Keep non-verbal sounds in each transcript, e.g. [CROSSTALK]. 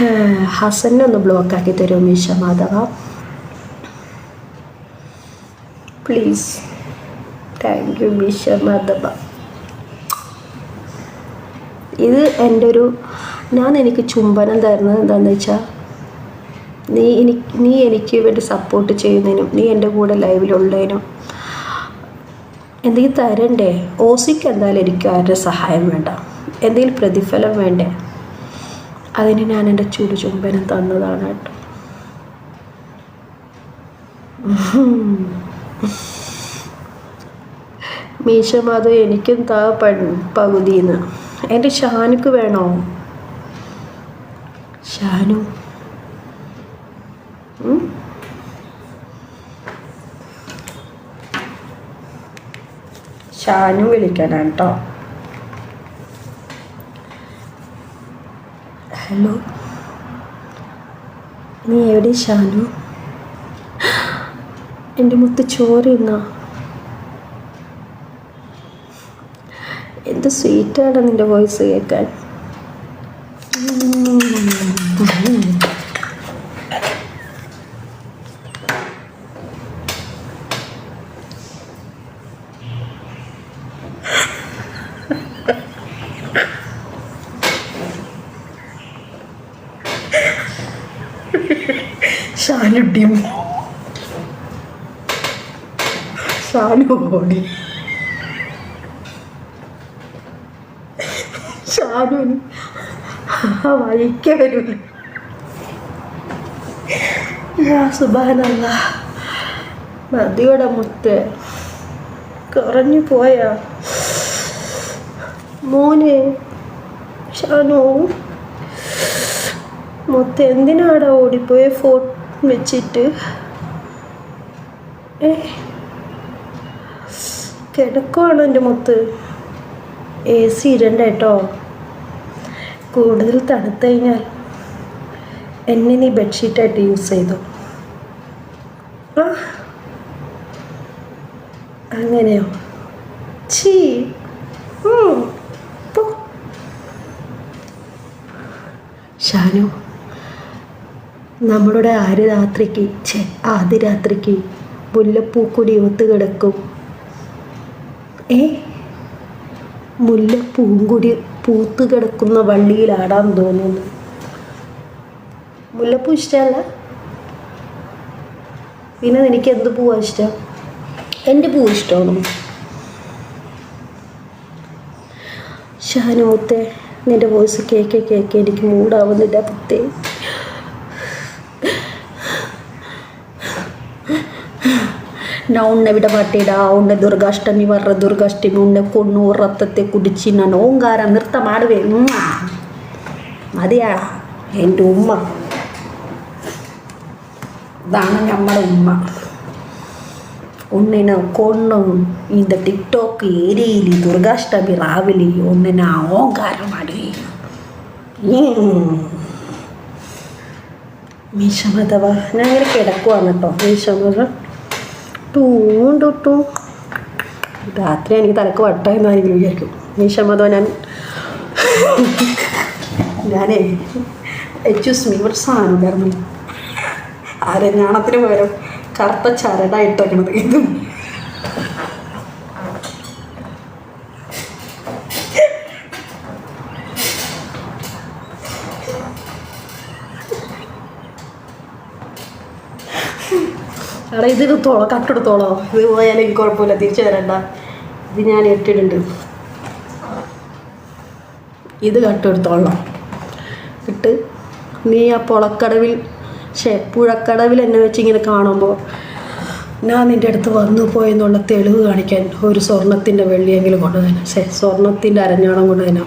[SIGHS] ഹസനെ ഒന്ന് ബ്ലോക്ക് ആക്കി തരുമോ മീശ മാധവ. പ്ലീസ് താങ്ക് യു മീശ മാധവ. ഇത് എന്റെ ഒരു ഞാൻ എനിക്ക് ചുംബനം തരുന്നത് എന്താണെന്ന് വെച്ചാൽ നീ എനിക്ക് നീ എനിക്ക് വേണ്ടി സപ്പോർട്ട് ചെയ്യുന്നതിനും നീ എന്റെ കൂടെ ലൈവിലുള്ളതിനും എന്തെങ്കിലും തരണ്ടേ? ഓസിക്ക് എന്തായാലും എനിക്ക് ആരുടെ സഹായം വേണ്ട. എന്തെങ്കിലും പ്രതിഫലം വേണ്ടേ? അതിന് ഞാൻ എന്റെ ചുടു ചുംബനം തന്നതാണ് കേട്ടോ. മീശമാധവ് എനിക്കും താ പ പകുതിന്ന്? എന്റെ ഷാനുക്ക് വേണോ? ഷാനു? ഷാനു വിളിക്കാനാണ് കേട്ടോ ഹലോ. നീ എവിടെ ഷാനു? എന്റെ മുത്ത് ചോറിന്നാ എന്ത് സ്വീറ്റാണ് നിന്റെ വോയിസ് കേൾക്കാൻ. ഡിം ഷാനു ഓടി ഷാനുവിന് ആ വഴിക്ക് സുബാനല്ല നദിയുടെ മുത്ത്. കുറഞ്ഞു പോയ. മോനെ ഷാനു. മുത്ത് എന്തിനാടാ ഓടിപ്പോയ? ഫോൺ വെച്ചിട്ട് കിടക്കുവാണോ എന്റെ മുത്ത്? എ സി ഇരണ്ട കേട്ടോ. കൂടുതൽ തണുത്ത് കഴിഞ്ഞാൽ എന്നെ നീ ബെഡ്ഷീറ്റായിട്ട് യൂസ് ചെയ്തു? അങ്ങനെയോ? ചീ. ഷാനു നമ്മളുടെ ആര് രാത്രിക്ക് ഛെ ആദ്യ രാത്രിക്ക് മുല്ലപ്പൂക്കുടി ഒത്തു കിടക്കും. ഏ? മുല്ലപ്പൂങ്കുടി പൂത്ത് കിടക്കുന്ന വള്ളിയിലാടാൻ തോന്നുന്നു. മുല്ലപ്പൂ ഇഷ്ടമല്ല? പിന്നെ എനിക്ക് എന്ത് പൂവാ ഇഷ്ടം? എന്റെ പൂ ഇഷ്ടമാണ്. ഷാനോത്തെ നിന്റെ വോയിസ് കേക്ക് കേക്ക് എനിക്ക് മൂടാവുന്നില്ല நான் உன்னை விட மாட்டேடா. உன்னை ದುರ್ಗಾಷ್ಟಮಿ ಬರ್ರ ದುರ್ಗಾಷ್ಟಮಿ ಉಣ್ಣೆ ಕೊಣ್ಣು ರತ್ತತೆ ಕುಡಿಸಿ ನಾನು ಓಂಗಾರ ನೃತ್ಯ ಮಾಡುವೆ അതെയാ എന്റെ ഉമ്മ ഇതാണ് നമ്മുടെ ഉമ്മ ഒന്നിനെ കൊണ്ണും ഇത് ടിക്ടോക്ക് ഏരിയയിൽ ദുർഗാഷ്ടമി രാവിലെ ഒന്നിനെ ഓങ്കാരമാടി വിഷമതവ ഞാൻ ഇങ്ങനെ കിടക്കുവാണ് കേട്ടോ വിഷമത ടൂണ്ടു രാത്രി എനിക്ക് തലക്ക് വട്ടായി വട്ടായെന്നായിരിക്കും വിചാരിക്കും. നീ ക്ഷമതോ ഞാൻ ഞാനേ എച്ചുസ് മീ ഒരു സാധനം ഉണ്ടായിരുന്നു അരഞ്ഞാണത്തിന് പകരം കറുത്ത ചരടായിട്ടേക്കണത് ഇതും എടാ ഇത് എടുത്തോളോ കട്ടെടുത്തോളോ ഇത് പോയാലും എനിക്ക് കുഴപ്പമില്ല തിരിച്ചു തരണ്ട. ഇത് ഞാൻ ഇട്ടിട്ടുണ്ട് ഇത് കട്ടെടുത്തോളാം ഇട്ട് നീ ആ പുളക്കടവിൽ ഷേ പുഴക്കടവിൽ എന്നെ വെച്ച് ഇങ്ങനെ കാണുമ്പോൾ ഞാൻ നിന്റെ അടുത്ത് വന്നു പോയെന്നുള്ള തെളിവ് കാണിക്കാൻ ഒരു സ്വർണത്തിന്റെ വെള്ളിയെങ്കിലും കൊണ്ടുതന്നെ ശേ സ്വർണത്തിന്റെ അരഞ്ഞാണം കൊണ്ടുതന്നെ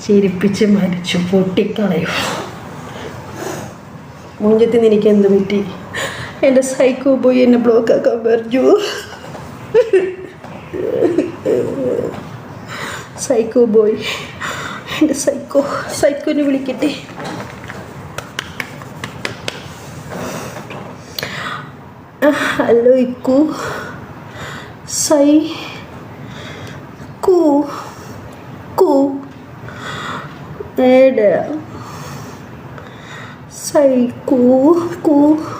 ചിരിപ്പിച്ച് മരിച്ചു പൊട്ടിക്കളയും. മുഞ്ചത്തിന് എനിക്ക് എന്ത് പറ്റി? എന്റെ സൈക്കോ പോയി എന്നെ ബ്ലോക്ക് ആക്കാൻ പറഞ്ഞു സൈക്കോ ബോയ് എന്റെ സൈക്കോ സൈക്കോനെ വിളിക്കട്ടെ ഹലോ ഇക്കു സൈ കു കു ഏടെ സൈക്കൂ കൂ ബ്ലോക്ക്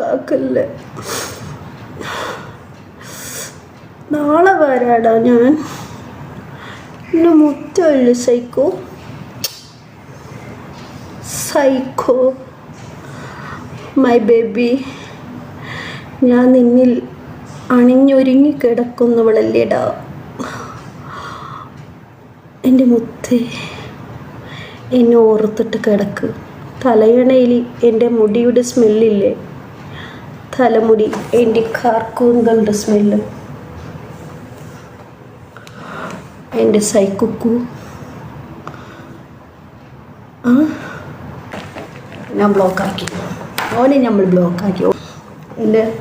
ആക്കല്ലേ നാളെ വരാടാ ഞാൻ. എന്നെ മുറ്റമില്ല സൈക്കോ? സൈക്കോ. മൈ ബേബി ഞാൻ നിന്നിൽ അണിഞ്ഞൊരുങ്ങി കിടക്കുന്നവളല്ലേടാ. എന്റെ മുത്തേ എന്നെ ഓർത്തിട്ട് കിടക്ക്. തലയണയിൽ എന്റെ മുടിയുടെ സ്മെല്ലില്ലേ തലമുടി എന്റെ കാർക്കൂന്തളുടെ സ്മെല്ല്. എന്റെ സൈക്കുക്കു. ഞാൻ ബ്ലോക്കാക്കി. ഓനെ നമ്മൾ ബ്ലോക്കാക്കി. എന്റെ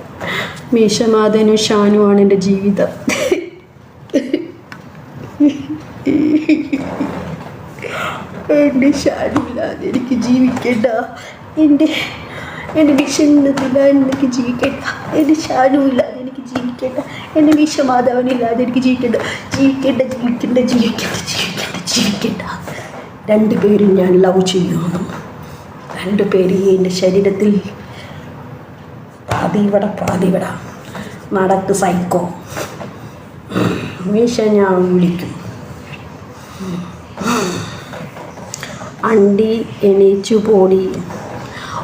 മീശമാധനും ഷാനുമാണ് എന്റെ ജീവിതം. എന്റെ ഷാനുമില്ലാതെ എനിക്ക് ജീവിക്കണ്ട. എന്റെ എന്റെ വിഷണ്ണത്തിലാണ് എനിക്ക് ജീവിക്കേണ്ട. എന്റെ ഷാനുവില്ലാതെ എനിക്ക് ജീവിക്കേണ്ട. എന്റെ വിഷമാധവനില്ലാതെ എനിക്ക് ജീവിക്കേണ്ട. ജീവിക്കേണ്ട ജീവിക്കേണ്ട ജീവിക്കേണ്ട ജീവിക്കേണ്ട ജീവിക്കേണ്ട. രണ്ട് പേരും ഞാൻ ലവ് ചെയ്യുന്നു. രണ്ടുപേരും എന്റെ ശരീരത്തിൽ പാതിവട പാതിവട. നടക്ക് സൈക്കോ മീശ ഞാൻ വിളിക്കും. അണ്ടി എണീച്ചു പോടി.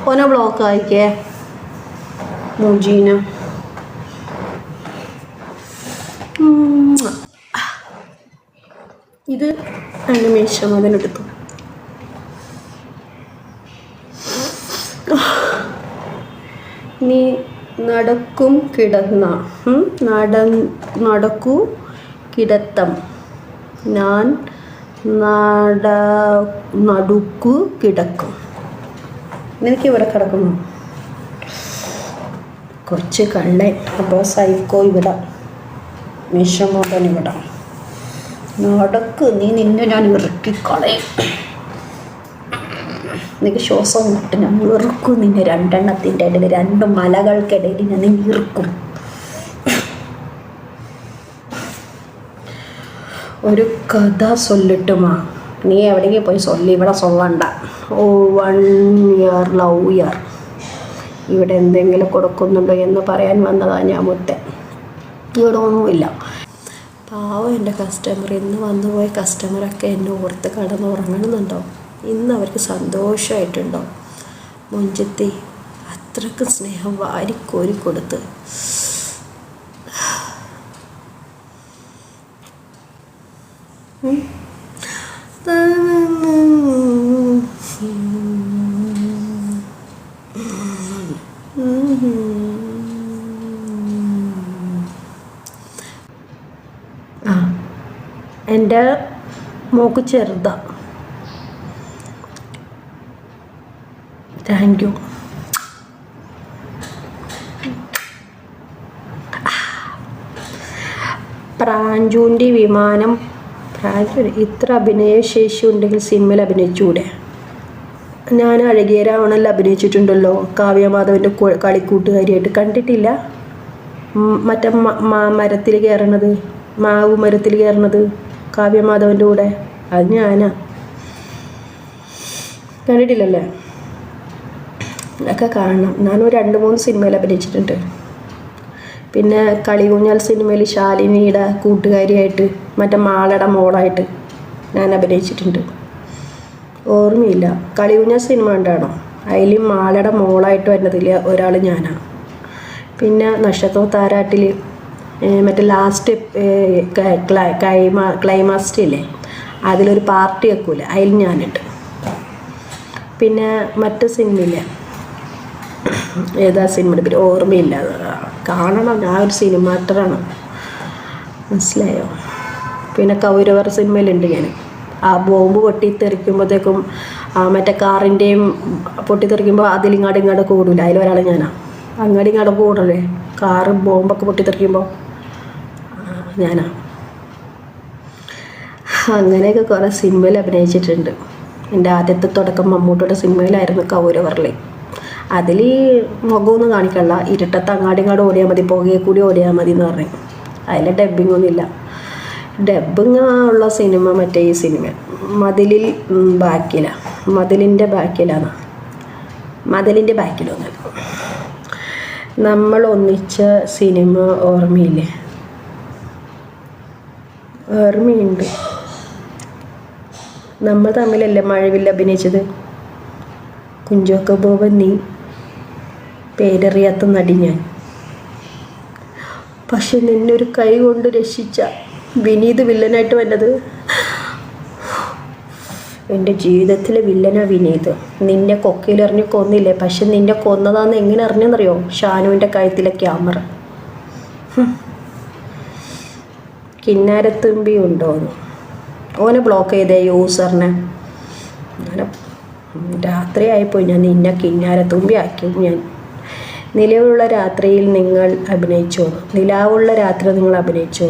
ഓനെ ബ്ലോക്ക് ആയിക്കേ മുജീന. ഇത് രണ്ട് മീശം അതിനെടുത്തു നീ നടക്കും കിടന്ന നട നടക്കൂ കിടത്തം. ഞാൻ നട നടുക്കു കിടക്കും. നിനക്ക് ഇവിടെ കിടക്കുന്നു? കുറച്ച് കള്ളൻ അപ്പോൾ സൈക്കോ ഇവിടെ. മിഷമോട്ടൻ ഇവിടെ. നടക്ക് നീ നിന്നെ ഞാൻ ഇറക്കിക്കളയും. നിനക്ക് ശ്വാസം കിട്ടും ഞാൻ ഇറുക്കും നിന്നെ രണ്ടെണ്ണത്തിന്റെ ഇടയിൽ രണ്ട് മലകൾക്കിടയിൽ ഞാൻ നിന്നെ ഇറുക്കും. ഒരു കഥ സൊല്ലിട്ടുമാ നീ എവിടേക്ക് പോയി സൊല്ലി. ഇവിടെ സൊല്ലണ്ട ഓ വൺ ഇയർ ലവ് ഇയർ ഇവിടെ എന്തെങ്കിലും കൊടുക്കുന്നുണ്ടോ എന്ന് പറയാൻ വന്നതാണ് ഞാൻ മുത്തൻ ഇവിടെ ഒന്നുമില്ല പാവം എന്റെ കസ്റ്റമർ ഇന്ന് വന്നുപോയ കസ്റ്റമറൊക്കെ എന്നെ ഓർത്ത് കടന്ന് ഉറങ്ങണമെന്നുണ്ടോ? ഇന്ന് അവർക്ക് സന്തോഷമായിട്ടുണ്ടോ മുഞ്ചത്തി അത്രയ്ക്ക് സ്നേഹം വാരിക്കോരി കൊടുത്ത്. എന്റെ മോക്ക് ചെറുതാണ് താങ്ക് യു പ്രാഞ്ചൂന്റെ വിമാനം. പ്രാഞ്ചു ഇത്ര അഭിനയശേഷി ഉണ്ടെങ്കിൽ സിനിമയിൽ അഭിനയിച്ചുകൂടെ ഞാൻ അഴകിയ രാവണല്ല അഭിനയിച്ചിട്ടുണ്ടല്ലോ. കാവ്യമാധവന്റെ മാധവന്റെ കളിക്കൂട്ടുകാരിയായിട്ട് കണ്ടിട്ടില്ല. മറ്റേ മരത്തിൽ കയറണത് മാവ് മരത്തിൽ കയറണത്. കാവ്യമാധവന്റെ കൂടെ? അത് ഞാനാ. കണ്ടിട്ടില്ലല്ലേ? ഒക്കെ കാണണം. ഞാനൊരു രണ്ട് മൂന്ന് സിനിമയിൽ അഭിനയിച്ചിട്ടുണ്ട്. പിന്നെ കളികൂഞ്ഞാൽ സിനിമയിൽ ശാലിനിയുടെ കൂട്ടുകാരിയായിട്ട് മറ്റേ മാളയുടെ മോളായിട്ട് ഞാൻ അഭിനയിച്ചിട്ടുണ്ട്. ഓർമ്മയില്ല. കളികുഞ്ഞാൽ സിനിമ ഉണ്ടാണോ അതിൽ മാളയുടെ മോളായിട്ട് വരുന്നതിൽ ഒരാൾ ഞാനാണ് പിന്നെ നക്ഷത്ര താരാട്ടിൽ മറ്റേ ലാസ്റ്റ് ക്ലൈമാ ക്ലൈമാസ്റ്റ് ഇല്ലേ? അതിലൊരു പാർട്ടി വെക്കൂല? അതിൽ ഞാനിട്ട്. പിന്നെ മറ്റു സിനിമയില്ല ഏതാ സിനിമയുടെ പേര്? ഓർമ്മയില്ല. കാണണം. ഞാൻ ഒരു സിനിമ ആക്ടറാണ് മനസ്സിലായോ? പിന്നെ കൗരവർ സിനിമയിലുണ്ട് ഞാൻ. ആ ബോംബ് പൊട്ടിത്തെറിക്കുമ്പോഴത്തേക്കും മറ്റേ കാറിന്റെയും പൊട്ടിത്തെറിക്കുമ്പോൾ അതിലിങ്ങാട് ഇങ്ങോട്ട് കൂടില്ല അതിലൊരാൾ ഞാനാ. അങ്ങോട്ട് ഇങ്ങോട്ട് കൂടല്ലേ കാറ് ബോംബൊക്കെ പൊട്ടിത്തെറിക്കുമ്പോൾ ആ, ഞാനാ. അങ്ങനെയൊക്കെ കുറേ സിനിമയിൽ അഭിനയിച്ചിട്ടുണ്ട്. എന്റെ ആദ്യത്തെ തുടക്കം മമ്മൂട്ടിയുടെ സിനിമയിലായിരുന്നു കൗരവറിൽ അതിൽ മുഖമൊന്നും കാണിക്കണ്ട. ഇരുട്ടത്ത് അങ്ങാടി ഇങ്ങോട്ട് ഓടിയാൽ മതി പുകയെ കൂടി ഓടിയാൽ മതി എന്ന് പറഞ്ഞു. അതിൽ ഡബ്ബിംഗ് ഒന്നുമില്ല ഡബിങ് ഉള്ള സിനിമ മറ്റേ ഈ സിനിമ. മതിലിൽ ബാക്കില. മതിലിന്റെ ബാക്കിലാണ് മതിലിന്റെ ബാക്കിലൊന്നല്ല നമ്മൾ ഒന്നിച്ച സിനിമ ഓർമ്മയില്ലേ? ഓർമ്മയുണ്ട് നമ്മൾ തമ്മിലല്ലേ മഴവിൽ അഭിനയിച്ചത്? കുഞ്ചോക്ക ബോബൻ നീ പേരറിയാത്ത നടി ഞാൻ. പക്ഷെ നിന്നൊരു കൈ കൊണ്ട് രക്ഷിച്ച വിനീത് വില്ലനായിട്ട് വന്നത് എന്റെ ജീവിതത്തിലെ വില്ലനാ വിനീത്. നിന്നെ കൊക്കയിലെറിഞ്ഞ് കൊന്നില്ലേ? പക്ഷെ നിന്നെ കൊന്നതാന്ന് എങ്ങനെ അറിഞ്ഞെന്നറിയോ? ഷാനുവിന്റെ കഴുത്തിലെ ക്യാമറ. കിന്നാരത്തുമ്പി ഉണ്ടോന്ന് ഓനെ ബ്ലോക്ക് ചെയ്തേ യൂസറിനെ അങ്ങനെ രാത്രി ആയിപ്പോയി ഞാൻ നിന്നെ കിന്നാരത്തുമ്പി ആക്കി ഞാൻ നിലവുള്ള രാത്രിയിൽ നിങ്ങൾ അഭിനയിച്ചു നിലാവുള്ള രാത്രി നിങ്ങൾ അഭിനയിച്ചു